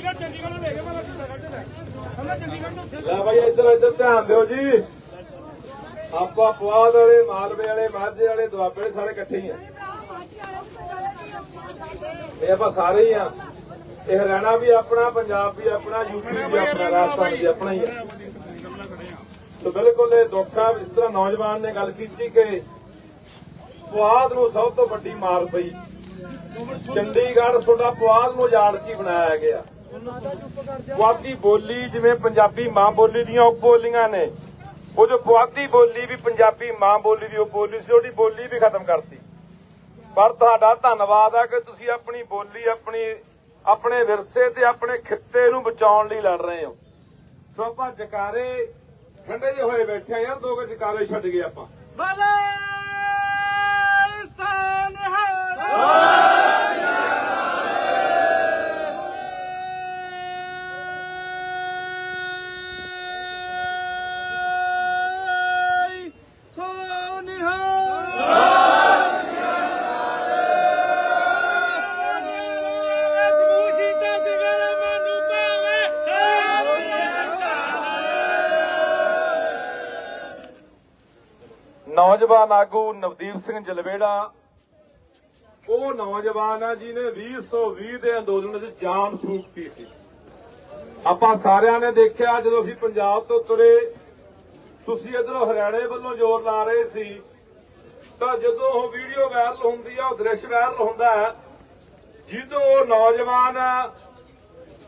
ਚੰਡੀਗੜ੍ਹ ਨੂੰ ਲੈ ਭਾਈ ਇੱਧਰ ਇੱਧਰ ਧਿਆਨ ਦਿਓ ਜੀ। ਆਪਾਂ ਪੁਆਧ ਵਾਲੇ, ਮਾਲਵੇ ਵਾਲੇ, ਮਾਝੇ ਵਾਲੇ, ਦੁਆਬੇ ਵਾਲੇ ਸਾਰੇ ਇਕੱਠੇ ਹੀ ਆ। ਇਹ ਆਪਾਂ ਸਾਰੇ ਹੀ ਆ। ਇਹ ਹਰਿਆਣਾ ਵੀ ਆਪਣਾ, ਪੰਜਾਬ ਵੀ ਆਪਣਾ ਯੂਪੀ ਵੀ ਆਪਣਾ, ਰਾਜਸਥਾਨ ਵੀ ਆਪਣਾ ਹੀ ਆ। ਸੋ ਬਿਲਕੁਲ ਇਹ ਦੁੱਖਾ ਇਸ ਤਰ੍ਹਾਂ ਨੌਜਵਾਨ ਨੇ ਗੱਲ ਕੀਤੀ ਕਿ ਪੁਆਧ ਨੂੰ ਸਭ ਤੋਂ ਵੱਡੀ ਮਾਰ ਪਈ। ਚੰਡੀਗੜ੍ਹ ਤੁਹਾਡਾ ਪੁਆਧ ਨੂੰ ਉਜਾੜ ਕੇ ਬਣਾਇਆ ਗਿਆ। ਪੁਆਧੀ ਬੋਲੀ ਜਿਵੇਂ ਪੰਜਾਬੀ ਮਾਂ ਬੋਲੀ ਦੀਆਂ ਉਪ ਬੋਲੀਆਂ ਨੇ। ਉਹ ਜੋ ਪੁਆਧੀ ਬੋਲੀ ਵੀ ਪੰਜਾਬੀ ਮਾਂ ਬੋਲੀ ਦੀ ਉਪ ਬੋਲੀ ਸੀ, ਉਹਦੀ ਬੋਲੀ ਵੀ ਖਤਮ ਕਰਤੀ। ਪਰ ਤੁਹਾਡਾ ਧੰਨਵਾਦ ਹੈ ਕਿ ਤੁਸੀਂ ਆਪਣੀ ਬੋਲੀ, ਆਪਣੀ, ਆਪਣੇ ਵਿਰਸੇ ਤੇ ਆਪਣੇ ਖਿੱਤੇ ਨੂੰ ਬਚਾਉਣ ਲਈ ਲੜ ਰਹੇ ਹੋ। ਸੋ ਆਪਾਂ ਜਕਾਰੇ ਠੰਡੇ ਜਿਹੇ ਹੋਏ ਬੈਠੇ ਆ ਯਾਰ, ਦੋ ਕੁ ਜਕਾਰੇ ਛੱਡ ਗਏ ਆਪਾਂ। ਭਲੇ ਸਨਹਾਰ! ਨੌਜਵਾਨ ਆਗੂ ਨਵਦੀਪ ਸਿੰਘ ਜਲਵੇੜਾ। ਉਹ ਨੌਜਵਾਨ ਆ ਜਿਹਨੇ 2020 ਦੇ ਅੰਦੋਲਨ ਵਿੱਚ ਜਾਨ ਫੂਕਤੀ ਸੀ। ਆਪਾਂ ਸਾਰਿਆਂ ਨੇ ਦੇਖਿਆ ਜਦੋਂ ਅਸੀਂ ਪੰਜਾਬ ਤੋਂ ਤੁਰੇ, ਤੁਸੀਂ ਇਧਰੋਂ ਹਰਿਆਣੇ ਵੱਲੋਂ ਜ਼ੋਰ ਲਾ ਰਹੇ ਸੀ, ਤਾਂ ਜਦੋਂ ਉਹ ਵੀਡੀਓ ਵਾਇਰਲ ਹੁੰਦੀ ਆ, ਉਹ ਦ੍ਰਿਸ਼ ਵਾਇਰਲ ਹੁੰਦਾ ਹੈ, ਜਦੋਂ ਉਹ ਨੌਜਵਾਨ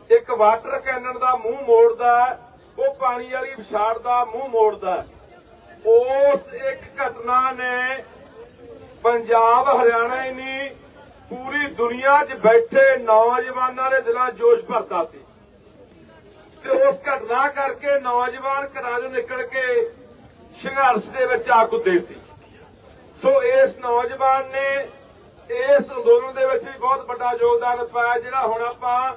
ਇੱਕ ਵਾਟਰ ਕੈਨਨ ਦਾ ਮੂੰਹ ਮੋੜਦਾ ਉਹ ਪਾਣੀ ਵਾਲੀ ਵਿਛਾੜ ਦਾ ਮੂੰਹ ਮੋੜਦਾ ਉਸ ਇੱਕ ਘਟਨਾ ਨੇ ਪੰਜਾਬ, ਹਰਿਆਣਾ ਹੀ ਨਹੀਂ ਪੂਰੀ ਦੁਨੀਆ 'ਚ ਬੈਠੇ ਨੌਜਵਾਨਾਂ ਦੇ ਦਿਲਾਂ ਜੋਸ਼ ਭਰਤਾ ਸੀ। ਤੇ ਉਸ ਘਟਨਾ ਕਰਕੇ ਨੌਜਵਾਨ ਘਰਾਂ 'ਚੋਂ ਨਿਕਲ ਕੇ ਸੰਘਰਸ਼ ਦੇ ਵਿੱਚ ਆ ਕੁੱਦੇ ਸੀ। ਸੋ ਇਸ ਨੌਜਵਾਨ ਨੇ ਇਸ ਅੰਦੋਲਨ ਦੇ ਵਿੱਚ ਵੀ ਬਹੁਤ ਵੱਡਾ ਯੋਗਦਾਨ ਪਾਇਆ, ਜਿਹੜਾ ਹੁਣ ਆਪਾਂ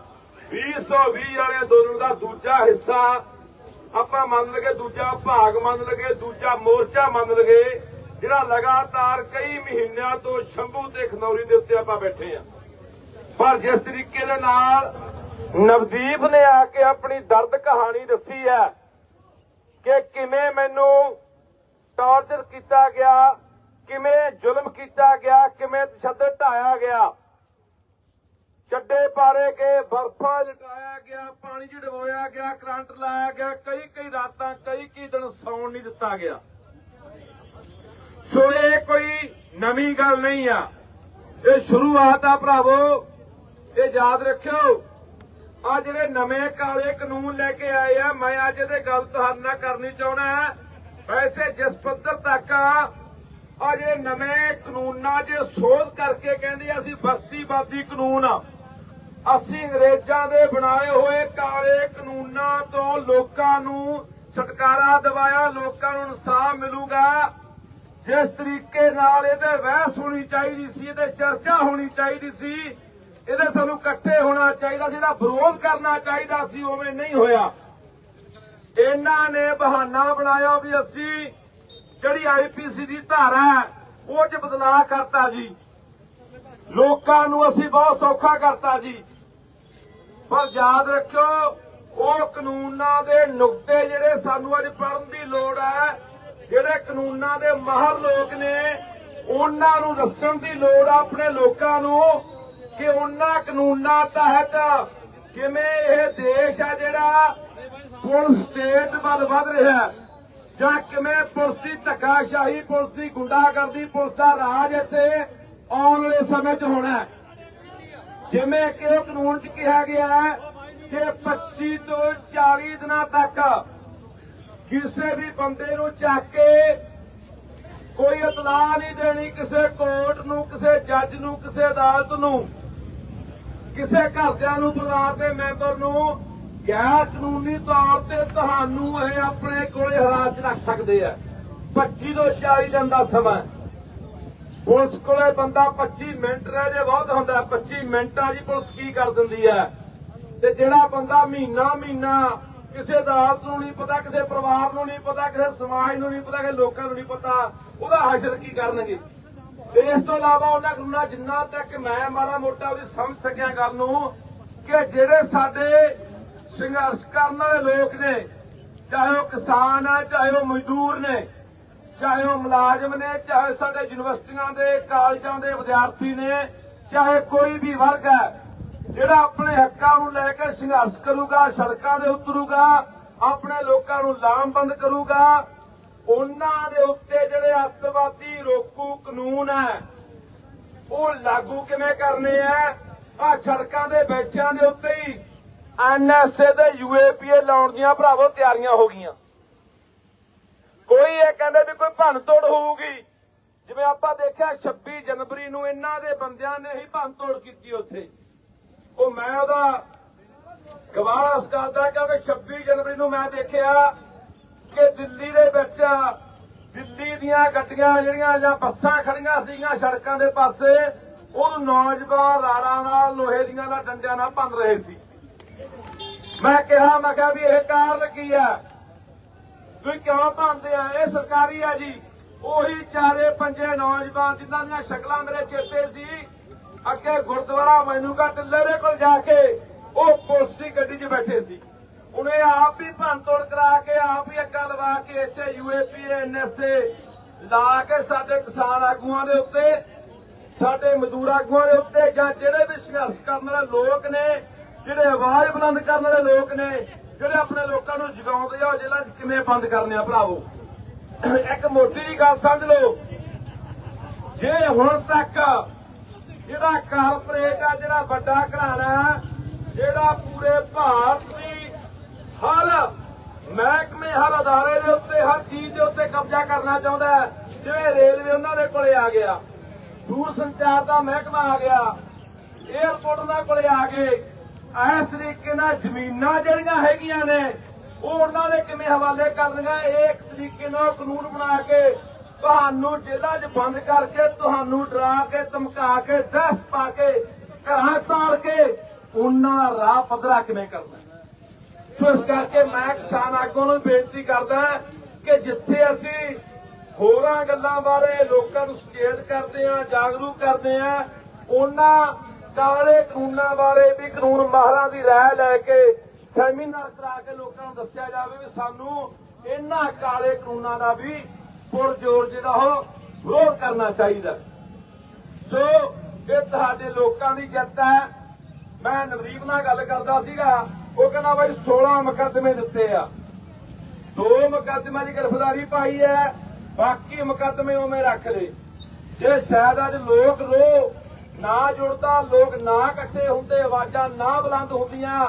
2020 ਵਾਲੇ ਅੰਦੋਲਨ ਦਾ ਦੂਜਾ ਹਿੱਸਾ ਆਪਾਂ ਮੰਨ ਲਗੇ ਦੂਜਾ ਭਾਗ ਮੰਨ ਲਗੇ, ਦੂਜਾ ਮੋਰਚਾ ਮੰਨ ਲਗੇ, ਜਿਹੜਾ ਲਗਾਤਾਰ ਕਈ ਮਹੀਨਿਆਂ ਤੋਂ ਸ਼ੰਭੂ ਤੇ ਖਨੌਰੀ ਦੇ ਉੱਤੇ ਆਪਾਂ ਬੈਠੇ ਆ। ਪਰ ਜਿਸ ਤਰੀਕੇ ਦੇ ਨਾਲ ਨਵਦੀਪ ਨੇ ਆ ਕੇ ਆਪਣੀ ਦਰਦ ਕਹਾਣੀ ਦੱਸੀ ਹੈ ਕਿ ਕਿਵੇਂ ਮੈਨੂੰ ਟਾਰਚਰ ਕੀਤਾ ਗਿਆ, ਕਿਵੇਂ ਜ਼ੁਲਮ ਕੀਤਾ ਗਿਆ, ਕਿਵੇਂ ਤਸ਼ੱਦਦ ਢਾਇਆ ਗਿਆ ਚੱਡੇ ਪਾਰੇ ਕੇ ਬਰਫਾਂ ਲਟਾਇਆ ਗਿਆ, ਪਾਣੀ 'ਚ ਡਬੋਇਆ ਗਿਆ, ਕਰੰਟ ਲਾਇਆ ਗਿਆ, ਕਈ ਕਈ ਰਾਤਾਂ ਕਈ ਕਈ ਦਿਨ ਸੌਣ ਨਹੀਂ ਦਿੱਤਾ ਗਿਆ। ਸੋ ਇਹ ਕੋਈ ਨਵੀਂ ਗੱਲ ਨਹੀਂ ਆ। ਇਹ ਸ਼ੁਰੂਆਤ ਆ ਭਰਾਵੋ, ਇਹ ਯਾਦ ਰੱਖਿਓ, ਆ ਜਿਹੜੇ ਨਵੇਂ ਕਾਲੇ ਕਾਨੂੰਨ ਲੈ ਕੇ ਆਏ ਆ, ਮੈਂ ਅੱਜ ਇਹਦੇ ਗੱਲ ਤੁਹਾਡੇ ਨਾਲ ਕਰਨੀ ਚਾਹਣਾ ਵੈਸੇ ਜਿਸ ਪੱਧਰ ਤੱਕ ਆ ਜਿਹੜੇ ਨਵੇਂ ਕਾਨੂੰਨਾਂ 'ਚ ਸੋਧ ਕਰਕੇ ਕਹਿੰਦੇ ਆ, ਅਸੀਂ ਬਸਤੀਵਾਦੀ ਕਾਨੂੰਨ ਆ ਅਸੀਂ ਅੰਗਰੇਜ਼ਾਂ ਦੇ ਬਣਾਏ ਹੋਏ ਕਾਲੇ ਕਾਨੂੰਨਾਂ ਤੋਂ ਲੋਕਾਂ ਨੂੰ ਛੁਟਕਾਰਾ ਦਿਵਾਇਆ, ਲੋਕਾਂ ਨੂੰ ਇਨਸਾਫ ਮਿਲੂਗਾ। ਜਿਸ ਤਰੀਕੇ ਨਾਲ ਇਹਦੇ ਬਹਿਸ ਹੋਣੀ ਚਾਹੀਦੀ ਸੀ, ਇਹਦੇ ਚਰਚਾ ਹੋਣੀ ਚਾਹੀਦੀ ਸੀ, ਇਹਦੇ ਸਾਨੂੰ ਇਕੱਠੇ ਹੋਣਾ ਚਾਹੀਦਾ ਸੀ, ਇਹਦਾ ਵਿਰੋਧ ਕਰਨਾ ਚਾਹੀਦਾ ਸੀ, ਉਵੇਂ ਨਹੀਂ ਹੋਇਆ। ਇਹਨਾਂ ਨੇ ਬਹਾਨਾ ਬਣਾਇਆ ਵੀ ਅਸੀਂ ਜਿਹੜੀ ਆਈਪੀਸੀ ਦੀ ਧਾਰਾ ਹੈ, ਉਹ 'ਚ ਬਦਲਾਅ ਕਰਤਾ ਜੀ। ਲੋਕਾਂ ਨੂੰ ਅਸੀਂ ਬਹੁਤ ਸੌਖਾ ਕਰਤਾ ਜੀ। ਪਰ ਯਾਦ ਰੱਖਿਓ, ਉਹ ਕਾਨੂੰਨਾਂ ਦੇ ਨੁਕਤੇ ਜਿਹੜੇ ਸਾਨੂੰ ਅੱਜ ਪੜਨ ਦੀ ਲੋੜ ਹੈ, ਜਿਹੜੇ ਕਾਨੂੰਨਾਂ ਦੇ ਮਾਹਰ ਲੋਕ ਨੇ, ਉਹਨਾਂ ਨੂੰ ਦੱਸਣ ਦੀ ਲੋੜ ਆ ਆਪਣੇ ਲੋਕਾਂ ਨੂੰ ਕਿ ਉਹਨਾਂ ਕਾਨੂੰਨਾਂ ਤਹਿਤ ਕਿਵੇਂ ਇਹ ਦੇਸ਼ ਆ ਜਿਹੜਾ ਪੁਲਿਸ ਸਟੇਟ ਵੱਲ ਵੱਧ ਰਿਹਾ ਜਾਂ ਕਿਵੇਂ ਪੁਲਿਸ ਦੀ ਧੱਕਾਸ਼ਾਹੀ, ਪੁਲਿਸ ਦੀ ਗੁੰਡਾਗਰਦੀ, ਪੁਲਿਸ ਦਾ ਰਾਜ ਇੱਥੇ ਆਉਣ ਵਾਲੇ ਸਮੇਂ 'ਚ ਹੋਣਾ ਜਿਵੇਂ ਕਿ ਉਹ ਕਾਨੂੰਨ 'ਚ ਕਿਹਾ ਗਿਆ ਹੈ ਕਿ 25 ਤੋਂ 40 ਦਿਨਾਂ ਤੱਕ ਕਿਸੇ ਵੀ ਬੰਦੇ ਨੂੰ ਚੱਕ ਕੇ ਕੋਈ ਇਤਲਾਹ ਨਹੀਂ ਦੇਣੀ ਕਿਸੇ ਕੋਰਟ ਨੂੰ, ਕਿਸੇ ਜੱਜ ਨੂੰ, ਕਿਸੇ ਅਦਾਲਤ ਨੂੰ, ਕਿਸੇ ਘਰਦਿਆਂ ਨੂੰ, ਪਰਿਵਾਰ ਦੇ ਮੈਂਬਰ ਨੂੰ ਗੈਰ ਕਾਨੂੰਨੀ ਤੌਰ ਤੇ ਤੁਹਾਨੂੰ ਇਹ ਆਪਣੇ ਕੋਲੇ ਹਰਾਸ 'ਚ ਰੱਖ ਸਕਦੇ ਆ। 25 ਤੋਂ 40 ਦਿਨ ਦਾ ਸਮਾਂ ਪੁਲਿਸ ਕੋਲੇ ਬੰਦਾ 25 ਮਿੰਟ ਰਹਿ ਜੇ, ਬਹੁਤ ਹੁੰਦਾ। 25 ਮਿੰਟਾਂ ਦੀ ਪੁਲਿਸ ਕੀ ਕਰ ਦਿੰਦੀ ਹੈ? ਤੇ ਜਿਹੜਾ ਬੰਦਾ ਮਹੀਨਾ ਮਹੀਨਾ ਕਿਸੇ ਅਦਾਲਤ ਨੂੰ ਨਹੀਂ ਪਤਾ, ਕਿਸੇ ਪਰਿਵਾਰ ਨੂੰ ਨਹੀਂ ਪਤਾ, ਕਿਸੇ ਸਮਾਜ ਨੂੰ ਨਹੀਂ ਪਤਾ ਕਿ ਲੋਕਾਂ ਨੂੰ ਨਹੀਂ ਪਤਾ, ਉਹਦਾ ਹਸ਼ਰ ਕੀ ਕਰਨਗੇ? ਇਸ ਤੋਂ ਇਲਾਵਾ ਉਹਨਾਂ ਕਾਨੂੰਨਾਂ ਜਿੰਨਾ ਤੱਕ ਮੈਂ ਮਾੜਾ ਮੋਟਾ ਉਹਦੀ ਸਮਝ ਸਕਿਆ ਗੱਲ ਨੂੰ, ਕਿ ਜਿਹੜੇ ਸਾਡੇ ਸੰਘਰਸ਼ ਕਰਨ ਵਾਲੇ ਲੋਕ ਨੇ, ਚਾਹੇ ਉਹ ਕਿਸਾਨ ਆ, ਚਾਹੇ ਉਹ ਮਜ਼ਦੂਰ ਨੇ ਚਾਹੇ ਉਹ ਮੁਲਾਜ਼ਮ ਨੇ, ਚਾਹੇ ਸਾਡੇ ਯੂਨੀਵਰਸਿਟੀਆਂ ਦੇ, ਕਾਲਜਾਂ ਦੇ ਵਿਦਿਆਰਥੀ ਨੇ, ਚਾਹੇ ਕੋਈ ਵੀ ਵਰਗ ਹੈ, ਜਿਹੜਾ ਆਪਣੇ ਹੱਕਾਂ ਨੂੰ ਲੈ ਕੇ ਸੰਘਰਸ਼ ਕਰੂਗਾ, ਸੜਕਾਂ ਦੇ ਉਤਰੂਗਾ, ਆਪਣੇ ਲੋਕਾਂ ਨੂੰ ਲਾਮਬੰਦ ਕਰੂਗਾ, ਉਹਨਾਂ ਦੇ ਉੱਤੇ ਜਿਹੜੇ ਅੱਤਵਾਦੀ ਰੋਕੂ ਕਾਨੂੰਨ ਹੈ, ਉਹ ਲਾਗੂ ਕਿਵੇਂ ਕਰਨੇ ਆ ਆ ਸੜਕਾਂ ਦੇ ਬੈਠਿਆਂ ਦੇ ਉੱਤੇ ਹੀ ਐਨਐਸਏ ਤੇ ਯੂਏਪੀਏ ਲਾਉਣ ਦੀਆਂ ਭਰਾਵੋ ਤਿਆਰੀਆਂ ਹੋ ਗਈਆਂ। ਕੋਈ ਇਹ ਕਹਿੰਦੇ ਵੀ ਕੋਈ ਭੰਨ ਤੋੜ ਹੋਊਗੀ। ਜਿਵੇਂ ਆਪਾਂ ਦੇਖਿਆ 26 ਜਨਵਰੀ ਨੂੰ ਇਹਨਾਂ ਦੇ ਬੰਦਿਆਂ ਨੇ ਹੀ ਭੰਨ ਤੋੜ ਕੀਤੀ ਉੱਥੇ। ਉਹ ਮੈਂ ਉਹਦਾ ਗਵਾਹ ਇਸ ਕਿਉਂਕਿ 26 ਜਨਵਰੀ ਨੂੰ ਮੈਂ ਦੇਖਿਆ ਕਿ ਦਿੱਲੀ ਦੇ ਵਿੱਚ ਦਿੱਲੀ ਦੀਆਂ ਗੱਡੀਆਂ ਜਿਹੜੀਆਂ ਜਾਂ ਬੱਸਾਂ ਖੜੀਆਂ ਸੀਗੀਆਂ ਸੜਕਾਂ ਦੇ ਪਾਸੇ ਉਹਨੂੰ ਨੌਜਵਾਨ ਰਾੜਾਂ ਨਾਲ, ਲੋਹੇ ਦੀਆਂ ਨਾਲ ਡੰਡਿਆਂ ਨਾਲ ਭੰਨ ਰਹੇ ਸੀ। ਮੈਂ ਕਿਹਾ ਮੈਂ ਕਿਹਾ ਵੀ ਇਹ ਕਾਰਨ ਕੀ ਆ ਤੁਸੀਂ ਕਿਉਂ ਭੰਨਦੇ ਆ? ਇਹ ਸਰਕਾਰੀ ਆ ਜੀ। ਉਹੀ ਚਾਰੇ ਪੰਜੇ ਨੌਜਵਾਨ ਜਿਨ੍ਹਾਂ ਦੀਆਂ ਸ਼ਕਲਾਂ ਮੇਰੇ ਚੇਤੇ ਸੀ, ਅੱਗੇ ਗੁਰਦੁਆਰਾ ਮੈਨੂਕਾ ਟਿੱਲੇ ਕੋਲ ਜਾ ਕੇ ਉਹ ਪੁਲਿਸ ਦੀ ਗੱਡੀ 'ਚ ਬੈਠੇ ਸੀ। ਉਹਨੇ ਆਪ ਹੀ ਭੰਨਤੋੜ ਕਰਾ ਕੇ, ਆਪ ਹੀ ਅੱਗਾ ਲਵਾ ਕੇ ਇੱਥੇ ਯੂਏਪੀ ਐਨਐਸਏ ਲਾ ਕੇ ਸਾਡੇ ਕਿਸਾਨ ਆਗੂਆਂ ਦੇ ਉੱਤੇ, ਸਾਡੇ ਮਜ਼ਦੂਰ ਆਗੂਆਂ ਦੇ ਉੱਤੇ ਜਾਂ ਜਿਹੜੇ ਵੀ ਸੰਘਰਸ਼ ਕਰਨ ਵਾਲੇ ਲੋਕ ਨੇ, ਜਿਹੜੇ ਆਵਾਜ਼ ਬੁਲੰਦ ਕਰਨ ਵਾਲੇ ਲੋਕ ਨੇ ਜਿਹੜੇ ਆਪਣੇ ਲੋਕਾਂ ਨੂੰ ਜਗਾਉਂਦੇ ਆ, ਉਹ ਜੇਲ੍ਹਾਂ 'ਚ ਕਿਵੇਂ ਬੰਦ ਕਰਨੇ ਆ ਭਰਾਵੋ? ਇੱਕ ਮੋਟੀ ਜੀ ਗੱਲ ਸਮਝ ਲਓ। ਜੇ ਹੁਣ ਤੱਕ ਜਿਹੜਾ ਕਾਰਪੋਰੇਟ ਆ, ਜਿਹੜਾ ਵੱਡਾ ਘਰਾਣਾ ਜਿਹੜਾ ਪੂਰੇ ਭਾਰਤ ਦੀ ਹਰ ਮਹਿਕਮੇ, ਹਰ ਅਦਾਰੇ ਦੇ ਉੱਤੇ, ਹਰ ਚੀਜ਼ ਦੇ ਉੱਤੇ ਕਬਜ਼ਾ ਕਰਨਾ ਚਾਹੁੰਦਾ ਹੈ, ਜਿਵੇਂ ਰੇਲਵੇ ਉਹਨਾਂ ਦੇ ਕੋਲੇ ਆ ਗਿਆ। ਦੂਰ ਸੰਚਾਰ ਦਾ ਮਹਿਕਮਾ ਆ ਗਿਆ। 에어ਪੋਰਟ ਉਹਨਾਂ ਕੋਲੇ ਆ ਗਏ। ਇਸ ਤਰੀਕੇ ਨਾਲ ਜ਼ਮੀਨਾਂ ਜਿਹੜੀਆਂ ਹੈਗੀਆਂ ਨੇ, ਉਹ ਉਹਨਾਂ ਦੇ ਕਿਵੇਂ ਹਵਾਲੇ ਕਰਨਗਾ ਇਹ ਇੱਕ ਤਰੀਕੇ ਨਾਲ ਕਾਨੂੰਨ ਬਣਾ ਕੇ ਤੁਹਾਨੂੰ ਜੇਲ੍ਹਾਂ 'ਚ ਬੰਦ ਕਰਕੇ ਤੁਹਾਨੂੰ ਡਰਾ ਕੇ, ਧਮਕਾ ਕੇ ਦਹਿਸ਼ਤ ਪਾ ਕੇ ਘਰਾਂ ਤਾੜ ਕੇ ਉਹਨਾਂ ਦਾ ਰਾਹ ਪੱਧਰਾ ਕਿਵੇਂ ਕਰਨਾ? ਸੋ ਇਸ ਕਰਕੇ ਮੈਂ ਕਿਸਾਨ ਆਗੂਆਂ ਨੂੰ ਬੇਨਤੀ ਕਰਦਾ ਕਿ ਜਿੱਥੇ ਅਸੀਂ ਹੋਰਾਂ ਗੱਲਾਂ ਬਾਰੇ ਲੋਕਾਂ ਨੂੰ ਸੁਚੇਤ ਕਰਦੇ ਆ ਜਾਗਰੂਕ ਕਰਦੇ ਆ ਉਹਨਾਂ ਕਾਲੇ ਕਾਨੂੰਨਾਂ ਬਾਰੇ ਵੀ ਕਾਨੂੰਨ ਮਾਹਰਾਂ ਦੀ ਰਾਏ ਲੈ ਕੇ ਸੈਮੀਨਾਰ ਕਰਾ ਕੇ ਲੋਕਾਂ ਨੂੰ ਦੱਸਿਆ ਜਾਵੇ ਵੀ ਸਾਨੂੰ ਇਹਨਾਂ ਕਾਲੇ ਕਾਨੂੰਨਾਂ ਦਾ ਵੀ ਪੁਰਜੋਰ ਜਿਹੜਾ ਉਹ ਵਿਰੋਧ ਕਰਨਾ ਚਾਹੀਦਾ। ਸੋ, ਇਹ ਤੁਹਾਡੇ ਲੋਕਾਂ ਦੀ ਜਿੱਤ ਹੈ। ਮੈਂ ਨਵਦੀਪ ਨਾਲ ਗੱਲ ਕਰਦਾ ਸੀਗਾ। ਉਹ ਕਹਿੰਦਾ ਬਾਈ 16 ਮੁਕੱਦਮੇ ਦਿੱਤੇ ਆ। ਦੋ ਮੁਕੱਦਮਿਆਂ ਦੀ ਗ੍ਰਿਫਤਾਰੀ ਪਾਈ ਹੈ। ਬਾਕੀ ਮੁਕੱਦਮੇ ਉਵੇਂ ਰੱਖ ਲਏ। ਜੇ ਸ਼ਾਇਦ ਅੱਜ ਲੋਕ ਰੋ ਨਾ ਜੁੜਦਾ, ਲੋਕ ਨਾ ਇਕੱਠੇ ਹੁੰਦੇ, ਆਵਾਜ਼ਾਂ ਨਾ ਬੁਲੰਦ ਹੁੰਦੀਆਂ।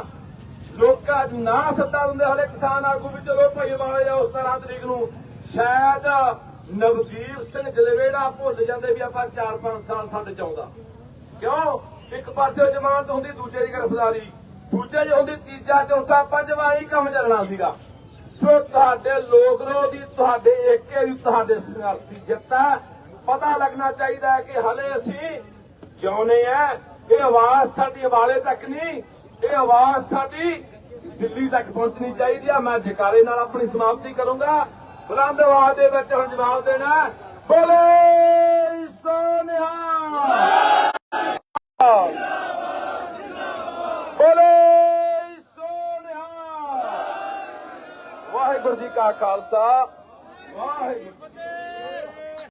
ਲੋਕ ਅੱਜ ਨਾ ਸੱਤਾ ਦਿੰਦੇ ਹਲੇ ਕਿਸਾਨ ਆਗੂ ਵੀ ਚਲੋ ਭਾਈ ਵਾਲੇ ਆ, ਉਸ ਤਰ੍ਹਾਂ ਤਰੀਕ ਨੂੰ। ਸ਼ਾਇਦ ਨਵਦੀਪ ਸਿੰਘ ਜਲਵੇੜਾ ਭੁੱਲ ਜਾਂਦੇ ਵੀ ਆਪਾਂ 4-5 ਸਾਲ ਸਾਡੇ ਚ ਕਿਉਂ? ਇੱਕ ਪਾਸੇ ਜ਼ਮਾਨਤ ਹੁੰਦੀ, ਦੂਜੇ ਦੀ ਗ੍ਰਿਫਤਾਰੀ। ਦੂਜੇ ਚ ਹੁੰਦੀ, ਤੀਜਾ, ਚੌਥਾ, ਪੰਜਵਾਂ ਹੀ ਕੰਮ ਚੱਲਣਾ ਸੀਗਾ। ਸੋ ਤੁਹਾਡੇ ਲੋਕ ਰੋਧੀ ਤੁਹਾਡੇ ਏਕੇ ਦੀ ਤੁਹਾਡੇ ਸੰਘਰਸ਼ ਦੀ ਜਿੱਤ ਹੈ। ਪਤਾ ਲੱਗਣਾ ਚਾਹੀਦਾ ਹੈ ਕਿ ਹਲੇ ਅਸੀਂ ਜਿਉਨੇ ਆ ਇਹ ਆਵਾਜ਼ ਸਾਡੀ ਹਵਾਲੇ ਤੱਕ ਨਹੀਂ, ਇਹ ਆਵਾਜ਼ ਸਾਡੀ ਦਿੱਲੀ ਤੱਕ ਪਹੁੰਚਣੀ ਚਾਹੀਦੀ ਆ। ਮੈਂ ਜਕਾਰੇ ਨਾਲ ਆਪਣੀ ਸਮਾਪਤੀ ਕਰੂੰਗਾ। ਬੁਲੰਦ ਆਵਾਜ਼ ਦੇ ਵਿੱਚ ਹੁਣ ਜਵਾਬ ਦੇਣਾ ਹੈ। ਬੋਲੇ ਸੋਨਿਹਾ ਬੋਲੇ ਸੋਨਿਹਾ ਵਾਹਿਗੁਰੂ ਜੀ ਕਾ ਖਾਲਸਾ, ਵਾਹਿਗੁਰੂ